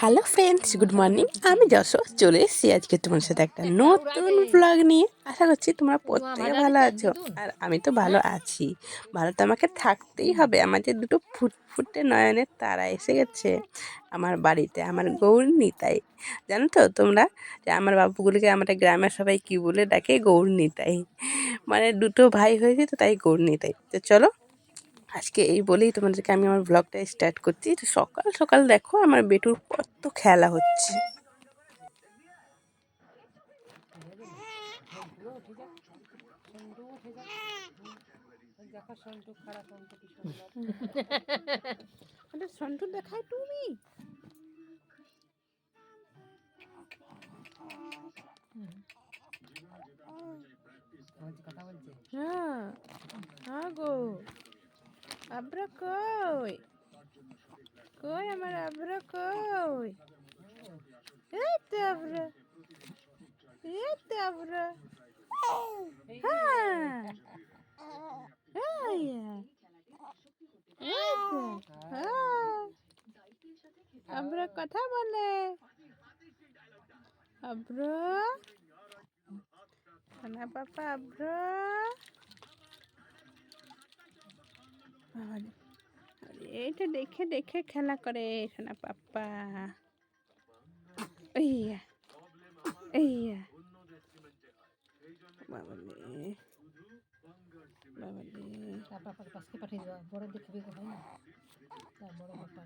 Hello friends good morning আমি যশো চলে এসেছি আজকে তোমার সাথে একটা নতুন ব্লগ নিয়ে। আশা করছি তোমরা প্রত্যেকে ভালো আছো। আর আমি তো ভালো আছি। ভালো তো আমাকে থাকতেই হবে। আমাদের দুটো ফুটফুটে নয়নের তারা এসে গেছে আমার বাড়িতে, আমার গৌর নিতাই জানো তো তোমরা? যে আমার বাবুগুলিকে আমাদের গ্রামের সবাই কী বলে ডাকে? গৌর নিতাই মানে দুটো ভাই হয়েছে তো তাই গৌর নিতাই তো চলো আজকে এই বলেই তোমাদেরকে আমি আমার ব্লগটা স্টার্ট করছি। তো সকাল সকাল দেখো আমার বেটুর কত খেলা হচ্ছে। সন্টু দেখায় তুমি। হ্যাঁ হ্যাঁ গো। আব্রা কই? কই আমার আব্রা কই? এই তো আব্রা। এই তো আব্রা। হ্যাঁ। এই হ্যাঁ। আব্রা কথা বলে। আব্রা। না পাপা, আব্রা বাবারে, আরে এইটা দেখে দেখে খেলা করে সোনা পাপ্পা। এইয়া এইয়া। বাবা বাবা তার পাপাকে পাঠিয়ে দেওয়া বড় দেখবে হয় না? বড় পাপা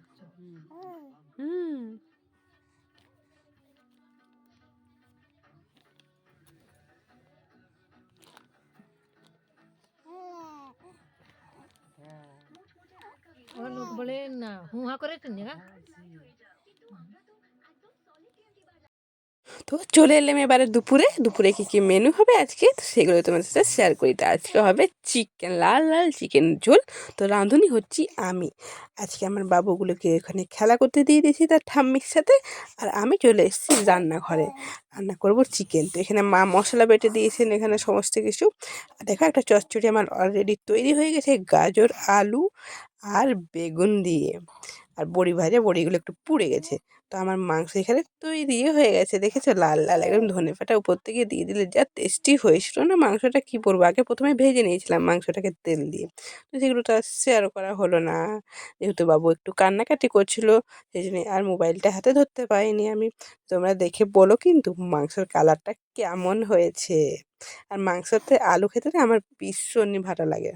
হুম। তো চলে এলাম এবারে দুপুরে। দুপুরে কী কী মেনু হবে আজকে? তো সেগুলো তোমাদের সাথে শেয়ার করি। তো আজকে হবে চিকেন লাল লাল চিকেন ঝোল। তো রাঁধুনি হচ্ছি আমি। আজকে আমার বাবুগুলোকে এখানে খেলা করতে দিয়ে দিয়েছি তার ঠাম্মির সাথে। আর আমি চলে এসেছি রান্নাঘরে। রান্না করব চিকেন তো এখানে মা মশলা বেটে দিয়েছেন এখানে সমস্ত কিছু। দেখো একটা চচ্চড়ি আমার অলরেডি তৈরি হয়ে গেছে। গাজর, আলু আর বেগুন দিয়ে আর বড়ি ভাজা, বড়িগুলো একটু পুড়ে গেছে। তো আমার মাংস এখানে তৈরি হয়ে গেছে। দেখেছ? লাল লাল, একদম ধনে পাতা উপর থেকে দিয়ে দিলে যা টেস্টি হয়েছিল না মাংসটা কি বলব? আগে প্রথমে ভেজে নিয়েছিলাম মাংসটাকে তেল দিয়ে। তো সেগুলো তো আর শেয়ার করা হলো না। যেহেতু বাবু একটু কান্নাকাটি করছিল, সেই জন্য আর মোবাইলটা হাতে ধরতে পারিনি আমি। তোমরা দেখে বলো কিন্তু মাংসের কালারটা কেমন হয়েছে? আর মাংসতে আলু খেতে আমার ভীষণই ভালো লাগে।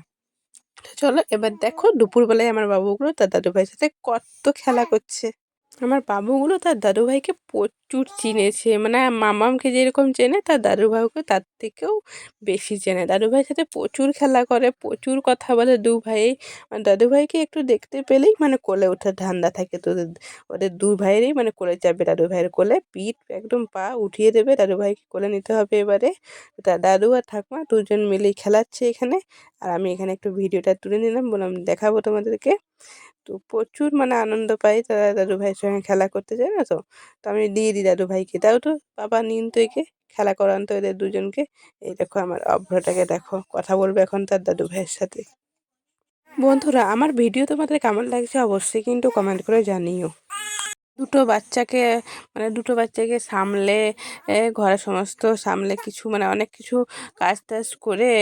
চলো এবার দেখো দুপুরবেলায় আমার বাবুগুলো তার দাদু ভাইয়ের সাথে কত খেলা করছে। আমার বাবুগুলো তার দাদুভাইকে প্রচুর চিনেছে। মানে মামামকে যেরকম চেনে, তার দাদুভাইকে তার থেকেও বেশি চেনে। দাদুভাইয়ের সাথে প্রচুর খেলা করে, প্রচুর কথা বলে দু ভাই। আর দাদুভাইকে একটু দেখতে পেলেই মানে কোলে ওঠার ধান্দা থাকে। তো ওদের দু ভাইয়েরই মানে কোলে যাবে দাদু ভাইয়ের কোলে। পিঠ একদম পা উঠিয়ে দেবে দাদু ভাইকে কোলে নিতে হবে এবারে। তার দাদু আর ঠাকুমা দুজন মিলেই খেলাচ্ছে এখানে। আর আমি এখানে একটু ভিডিওটা তুলে নিলাম, বললাম দেখাবো তোমাদেরকে। তো প্রচুর মানে আনন্দ পাই। তারা দাদু ভাইয়ের সঙ্গে খেলা করতে যায় না তো? তো আমি দিয়ে দিই দাদু ভাইকে, তাও তো বাবা নিন তো একে খেলা করান তো এদের দুজনকে। এই দেখো আমার অভ্রটাকে দেখো, কথা বলবে এখন তার দাদু ভাইয়ের সাথে। বন্ধুরা, আমার ভিডিও তোমাদের কেমন লাগছে অবশ্যই কিন্তু কমেন্ট করে জানিও। দুটো বাচ্চাকে মানে দুটো বাচ্চাকে সামলে ঘরের সমস্ত সামলে কিছু মানে অনেক কিছু কাজ টাজ করে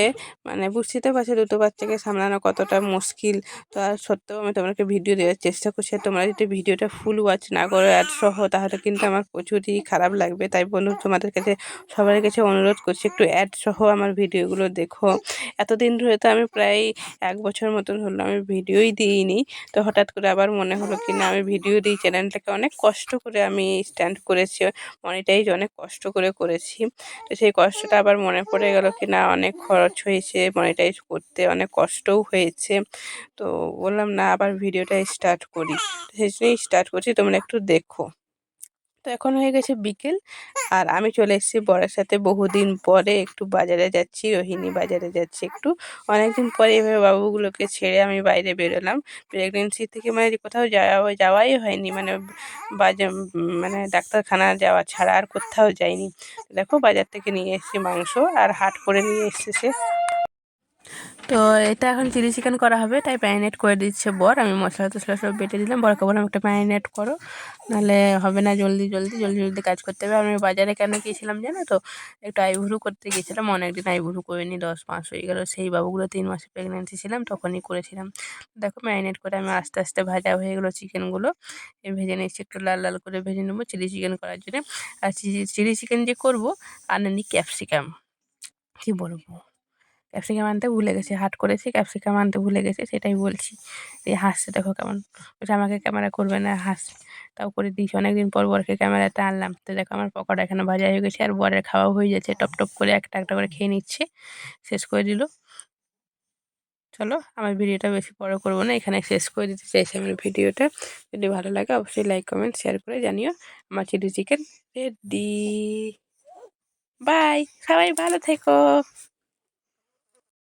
মানে বুঝতে তো পারছ দুটো বাচ্চাকে সামলানো কতটা মুশকিল। তো আর সত্ত্বেও আমি তোমাকে ভিডিও দেওয়ার চেষ্টা করছি। আর তোমরা যদি ভিডিওটা ফুল ওয়াচ না করো অ্যাড সহ, তাহলে কিন্তু আমার প্রচুরই খারাপ লাগবে। তাই বন্ধু, তোমাদের কাছে সবার কাছে অনুরোধ করছি একটু অ্যাড সহ আমার ভিডিওগুলো দেখো। এতদিন ধরে তো আমি প্রায় এক বছর মতন হলো আমি ভিডিওই দিইনি। তো হঠাৎ করে আবার মনে হলো কি না, আমি ভিডিও দিই চ্যানেলটাকে অনেক কষ্ট করে আমি স্ট্যান্ড করেছি মনিটাইজ অনেক কষ্ট করে করেছি। তো সেই কষ্টটা আবার মনে পড়ে গেল কি না, অনেক খরচ হয়েছে মনিটাইজ করতে, অনেক কষ্টও হয়েছে। তো বললাম না, আবার ভিডিওটা স্টার্ট করি। সেই জন্যই স্টার্ট করছি, তোমরা একটু দেখো। তো এখন হয়ে গেছে বিকেল। আর আমি চলে এসেছি বরের সাথে। বহুদিন পরে একটু বাজারে যাচ্ছি, রোহিণী বাজারে যাচ্ছি একটু। অনেকদিন পরে এভাবে বাবুগুলোকে ছেড়ে আমি বাইরে বেরোলাম। প্রেগনেন্সি থেকে মানে কোথাও যাওয়া যাওয়াই হয়নি। মানে বাজার মানে ডাক্তারখানা যাওয়া ছাড়া আর কোথাও যাইনি। দেখো বাজার থেকে নিয়ে এসেছি মাংস আর হাট করে নিয়ে এসেছে তো এটা এখন চিলি চিকেন করা হবে, তাই ম্যারিনেট করে দিচ্ছে বর। আমি মশলা টশলা সব বেটে দিলাম। বরকে বললাম, একটা ম্যারিনেট করো, নাহলে হবে না জলদি জলদি জলদি জলদি কাজ করতে হবে। আমি বাজারে কেন গিয়েছিলাম জানো তো, একটু আইভুরু করতে গিয়েছিলাম। অনেক অনেকদিন আইভুরু করিনি, দশ মাস হয়ে গেল। সেই বাবুগুলো তিন মাসে প্রেগনেন্সি ছিলাম, তখনই করেছিলাম। দেখো ম্যারিনেট করে আমি আস্তে আস্তে ভাজা হয়ে গেলো চিকেনগুলো। এই ভেজে নিচ্ছি একটু লাল লাল করে ভেজে নেব চিলি চিকেন করার জন্য। আর চিলি চিকেন যে করব আনেনি ক্যাপসিকাম। কী বলব? ক্যাপসিকাম আনতে ভুলে গেছে, হাট করেছি, ক্যাপসিকাম আনতে ভুলে গেছে, সেটাই বলছি। এই হাসছে, দেখো কেমন। বলছে, আমাকে ক্যামেরা করবে না হাসছে তাও করে দিয়েছি অনেকদিন পর বরকে ক্যামেরাতে আনলাম। তো দেখো, আমার পকোড়া এখানে ভাজা হয়ে গেছে, আর বরের খাওয়াও হয়ে যাচ্ছে। টপ টপ করে একটা একটা করে খেয়ে নিচ্ছে, শেষ করে দিল। চলো, আমার ভিডিওটা বেশি বড় করব না, এখানে শেষ করে দিতে চাইছি আমার ভিডিওটা। যদি ভালো লাগে, অবশ্যই লাইক কমেন্ট শেয়ার করে জানিও। আমার চিলি চিকেন রেডি। বাই, সবাই ভালো থেকো।